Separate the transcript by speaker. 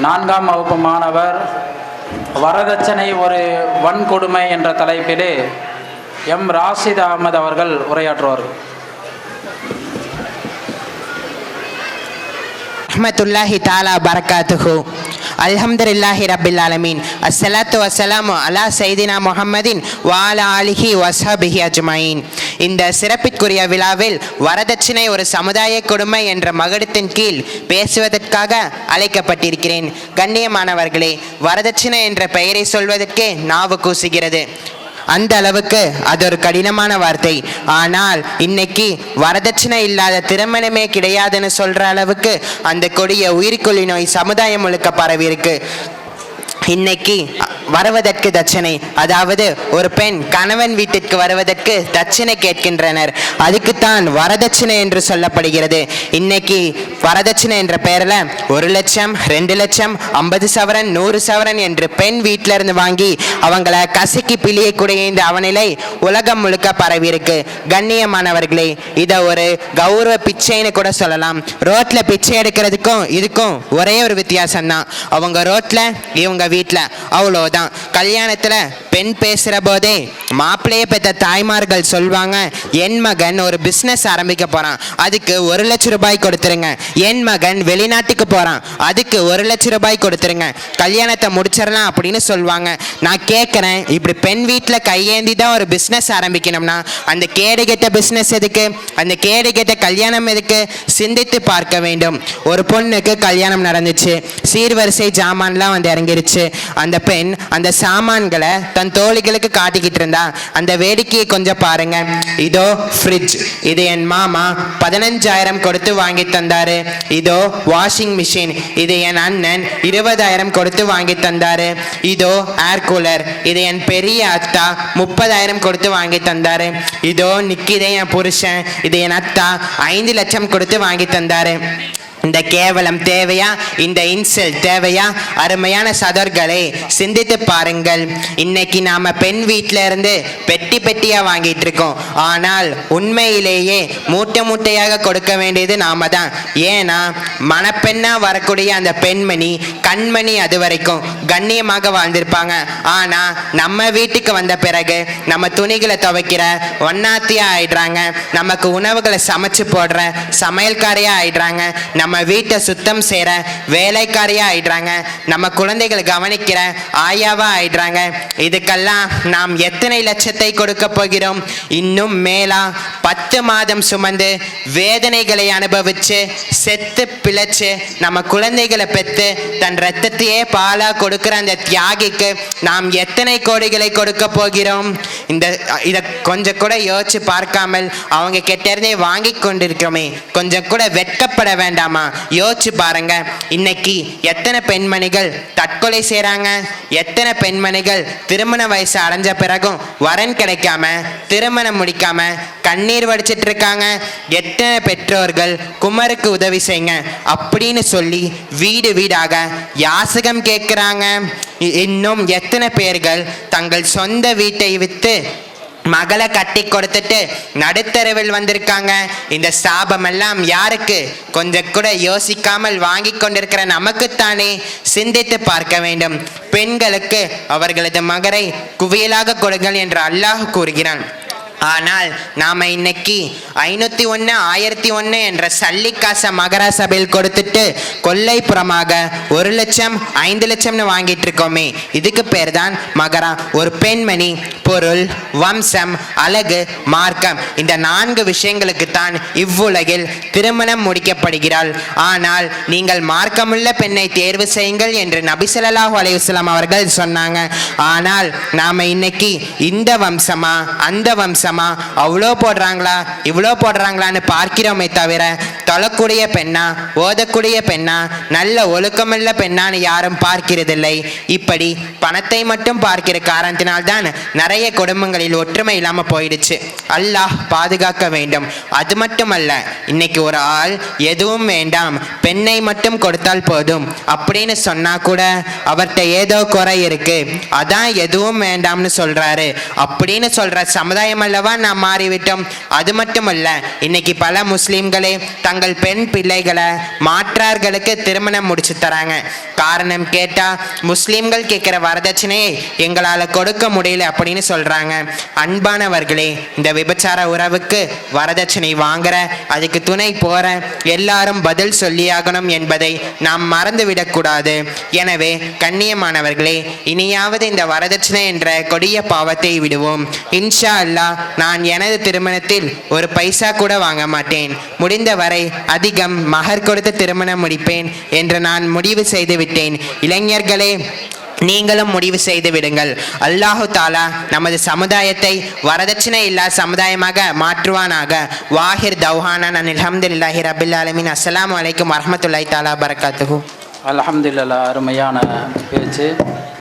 Speaker 1: நான்காம் வகுப்பு மாணவர் வரதட்சணை ஒரு வன்கொடுமை என்ற தலைப்பிலே எம். ராஷித் அகமது அவர்கள் உரையாற்றுவார்கள்.
Speaker 2: ரஹமத்துல்லாஹி தாலா பரக்காத்துஹு அல்ஹம்துலில்லாஹி ரபில் ஆலமீன். அஸ்ஸலாத்து வசலாம் அலா சைதினா முஹம்மதின் வாலா ஆலிஹி வசபிஹி அஜ்மாயின். இந்த சிறப்பிற்குரிய விழாவில் வரதட்சணை ஒரு சமுதாய கொடுமை என்ற மகுடத்தின் கீழ் பேசுவதற்காக அழைக்கப்பட்டிருக்கிறேன். கண்ணியமானவர்களே வரதட்சணை என்ற பெயரை சொல்வதற்கே நாவு கூசுகிறது. அந்த அளவுக்கு அது ஒரு கடினமான வார்த்தை. ஆனால் இன்னைக்கு வரதட்சணை இல்லாத திருமணமே கிடையாதுன்னு சொல்ற அளவுக்கு அந்த கொடிய உயிர்கொல்லி நோய் சமுதாயம் முழுக்க பரவி இருக்கு. இன்னைக்கு வருவதற்கு தட்சணை அதாவது ஒரு பெண் கணவன் வீட்டிற்கு வருவதற்கு தட்சணை கேட்கின்றனர். அதுக்குத்தான் வரதட்சணை என்று சொல்லப்படுகிறது. இன்னைக்கு வரதட்சணை என்ற பெயரில் ஒரு லட்சம் ரெண்டு லட்சம் ஐம்பது சவரன் நூறு சவரன் என்று பெண் வீட்டிலிருந்து வாங்கி அவங்கள கசக்கி பிழியக்கூடிய இந்த அவநிலை உலகம் முழுக்க பரவியிருக்கு கண்ணியமானவர்களே இதை ஒரு கௌரவ பிச்சைன்னு கூட சொல்லலாம். ரோட்டில் பிச்சை எடுக்கிறதுக்கும் இதுக்கும் ஒரே ஒரு வித்தியாசம் தான் அவங்க ரோட்டில் இவங்க வீட்டில் அவ்வளோதான். கல்யாணத்தில் பெண் பேசுகிற போதே மாப்பிள்ளையை பெற்ற தாய்மார்கள் சொல்வாங்க என் மகன் ஒரு பிஸ்னஸ் ஆரம்பிக்க போறான். அதுக்கு ஒரு லட்சம் ரூபாய் கொடுத்துருங்க. என் மகன் வெளிநாட்டுக்கு போறான். அதுக்கு ஒரு லட்சம் ரூபாய் கொடுத்துருங்க. கல்யாணத்தை முடிச்சிடலாம் அப்படின்னு சொல்லுவாங்க நான் கேட்குறேன் இப்படி பெண் வீட்டில் கையேந்தி தான் ஒரு பிஸ்னஸ் ஆரம்பிக்கணும்னா அந்த கேடு கெட்ட பிஸ்னஸ் எதுக்கு? அந்த கேடு கெட்ட கல்யாணம் எதுக்கு? சிந்தித்து பார்க்க வேண்டும். ஒரு பொண்ணுக்கு கல்யாணம் நடந்துச்சு. சீர்வரிசை ஜாமான்லாம் வந்து இறங்கிருச்சு. அந்த பெண் அந்த சாமான்களை தன் தோழிகளுக்கு காட்டிக்கிட்டு இருந்தான் அந்த வேடிக்கையை கொஞ்சம் பாருங்க. இதோ ஃப்ரிட்ஜ் இது என் மாமா பதினஞ்சாயிரம் கொடுத்து வாங்கி தந்தாரு. இதோ வாஷிங் மிஷின் இது என் அண்ணன் இருபதாயிரம் கொடுத்து வாங்கி தந்தாரு. இதோ ஏர் கூலர் இது என் பெரிய அத்தா முப்பதாயிரம் கொடுத்து வாங்கி தந்தாரு. இதோ நிக்கிதே என் புருஷன். இது என் அத்தா ஐந்து லட்சம் கொடுத்து வாங்கி தந்தாரு. இந்த கேவலம் தேவையா? இந்த இன்சல் தேவையா? அருமையான சதர்களே சிந்தித்து பாருங்கள். இன்னைக்கு நாம பெண் வீட்டில இருந்து பெட்டி பெட்டியா வாங்கிட்டு இருக்கோம். ஆனால் உண்மையிலேயே மூட்டை மூட்டையாக கொடுக்க வேண்டியது நாம தான். ஏன்னா மணப்பெண்ணா வரக்கூடிய அந்த பெண்மணி கண்மணி அது வரைக்கும் கண்ணியமாக வாழ்ந்திருப்பாங்க. ஆனா நம்ம வீட்டுக்கு வந்த பிறகு நம்ம துணிகளை துவைக்கிற ஒன்னாத்தியா ஆயிடுறாங்க. நமக்கு உணவுகளை சமைச்சு போடுற சமையல்காரையா ஆயிடுறாங்க. நம்ம வீட்டை சுத்தம் செய்கிற வேலைக்காரியாக ஆயிடுறாங்க. நம்ம குழந்தைகளை கவனிக்கிற ஆயாவாக ஆயிடுறாங்க. இதுக்கெல்லாம் நாம் எத்தனை லட்சத்தை கொடுக்க போகிறோம்? இன்னும் மேலா பத்து மாதம் சுமந்து வேதனைகளை அனுபவிச்சு செத்து பிழைச்சு நம்ம குழந்தைகளை பெற்று தன் ரத்தத்தையே பாலா கொடுக்கிற அந்த தியாகிக்கு நாம் எத்தனை கோடிகளை கொடுக்க போகிறோம்? இந்த இதை கொஞ்சம் கூட யோசிச்சு பார்க்காமல் அவங்க கிட்டேருந்தே வாங்கி கொண்டிருக்கிறோமே. கொஞ்சம் கூட வெட்கப்பட வேண்டாமா? யோசிச்சு பாருங்க. இன்னைக்கு எத்தனை பெண்மணிகள் தற்கொலை செய்கிறாங்க எத்தனை பெண்மணிகள் திருமண வயசு அடைஞ்ச பிறகும் வரன் கிடைக்காம திருமணம் முடிக்காம கண்ணீர் வடிச்சிட்டு இருக்காங்க? எத்தனை பெற்றோர்கள் குமருக்கு உதவி செய்யுங்க அப்படின்னு சொல்லி வீடு வீடாக யாசகம் கேட்குறாங்க. இன்னும் எத்தனை பேர்கள் தங்கள் சொந்த வீட்டை விற்று மகளை கட்டி கொடுத்துட்டு நடுத்தருவில் வந்திருக்காங்க. இந்த சாபம் எல்லாம் யாருக்கு? கொஞ்சம் கூட யோசிக்காமல் வாங்கி கொண்டிருக்கிற நமக்குத்தானே சிந்தித்து பார்க்க வேண்டும். பெண்களுக்கு அவர்களது மகரை குவியலாக கொடுங்கள் என்று அல்லாஹ் கூறுகிறான். ஆனால் நாம இன்னைக்கு ஐநூத்தி ஒன்று ஆயிரத்தி ஒன்று என்ற சல்லிக்காசை மகரா சபையில் கொடுத்துட்டு கொல்லைப்புறமாக ஒரு லட்சம் ஐந்து லட்சம்னு வாங்கிட்டு இருக்கோமே. இதுக்கு பேர் தான் மகரா. ஒரு பெண்மணி பொருள் வம்சம் அழகு மார்க்கம். இந்த நான்கு விஷயங்களுக்கு தான் இவ்வுலகில் திருமணம் முடிக்கப்படுகிறாள். ஆனால் நீங்கள் மார்க்கமுள்ள பெண்ணை தேர்வு செய்யுங்கள் என்று நபி அலையுஸ்லாம் அவர்கள் சொன்னாங்க. ஆனால் நாம இன்னைக்கு இந்த வம்சமா அந்த வம்சம் அவ்வளோ போடுறாங்களா இவ்வளோ போடுறாங்களான்னு பார்க்கிறோமே தவிர தொழக்கூடிய பெண்ணா ஓதக்கூடிய பெண்ணா நல்ல ஒழுக்கமுள்ள பெண்ணான்னு யாரும் பார்க்கிறதில்லை. இப்படி பணத்தை மட்டும் பார்க்கிற காரணத்தினால்தான் நிறைய குடும்பங்களில் ஒற்றுமை இல்லாமல் போயிடுச்சு. அல்லாஹ் பாதுகாக்க வேண்டும். அது மட்டுமல்ல இன்னைக்கு ஒரு ஆள் எதுவும் வேண்டாம் பெண்ணை மட்டும் கொடுத்தால் போதும் அப்படின்னு சொன்னா கூட அவர்கிட்ட ஏதோ குறை இருக்கு. அதான் எதுவும் வேண்டாம்னு சொல்றாரு. அப்படின்னு சொல்ற சமுதாயம் அல்ல அல்லவா நாம் மாறிவிட்டோம். அது மட்டுமல்ல இன்னைக்கு பல முஸ்லீம்களே தங்கள் பெண் பிள்ளைகளை மாற்றார்களுக்கு திருமணம் முடிச்சு தராங்க. காரணம் கேட்டா முஸ்லீம்கள் கேட்கிற வரதட்சணையை எங்களால் கொடுக்க முடியல அப்படின்னு சொல்றாங்க. அன்பானவர்களே இந்த விபச்சார உறவுக்கு வரதட்சணை வாங்குற அதுக்கு துணை போற எல்லாரும் பதில் சொல்லியாகணும் என்பதை நாம் மறந்துவிடக்கூடாது எனவே கண்ணியமானவர்களே இனியாவது இந்த வரதட்சணை என்ற கொடிய பாவத்தை விடுவோம். இன்ஷா அல்லாஹ் நான் எனது திருமணத்தில் ஒரு பைசா கூட வாங்க மாட்டேன். முடிந்தவரை அதிகம் மகர் கொடுத்து திருமணம் முடிப்பேன் என்று நான் முடிவு செய்து விட்டேன். இளைஞர்களே நீங்களும் முடிவு செய்து விடுங்கள். அல்லாஹு தாலா நமது சமுதாயத்தை வரதட்சணை இல்லா சமுதாயமாக மாற்றுவானாக. வாஹிர் தௌஹானான் அல்ஹம்துலில்லாஹி ரபில் அலமின் அஸ்லாம் அலைக்கும் வரமத்துல்லாய் தாலா பரகாத்துஹு.
Speaker 1: அலமதுல்லா அருமையான பேச்சு.